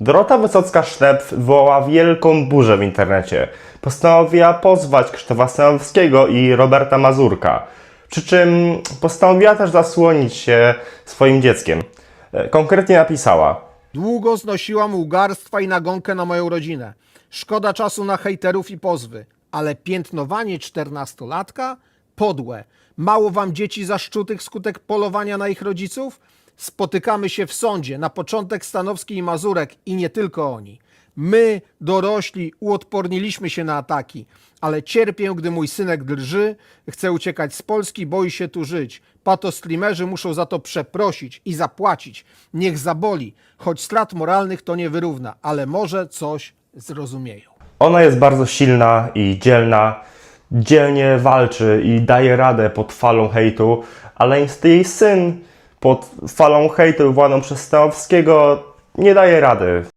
Dorota Wysocka-Sztep wywołała wielką burzę w internecie. Postanowiła pozwać Krzysztofa Stanowskiego i Roberta Mazurka. Przy czym postanowiła też zasłonić się swoim dzieckiem. E, Konkretnie napisała: Długo znosiłam ugarstwa i nagonkę na moją rodzinę. Szkoda czasu na hejterów i pozwy, ale piętnowanie czternastolatka? Podłe. Mało wam dzieci zaszczutych skutek polowania na ich rodziców? Spotykamy się w sądzie, na początek Stanowski i Mazurek i nie tylko oni. My, dorośli, uodporniliśmy się na ataki, ale cierpię, gdy mój synek drży, chce uciekać z Polski, boi się tu żyć. Patostreamerzy muszą za to przeprosić i zapłacić. Niech zaboli, choć strat moralnych to nie wyrówna, ale może coś zrozumieją. Ona jest bardzo silna i dzielna, dzielnie walczy i daje radę pod falą hejtu, ale jest jej syn pod falą hejtu wywołaną przez Stanowskiego nie daje rady.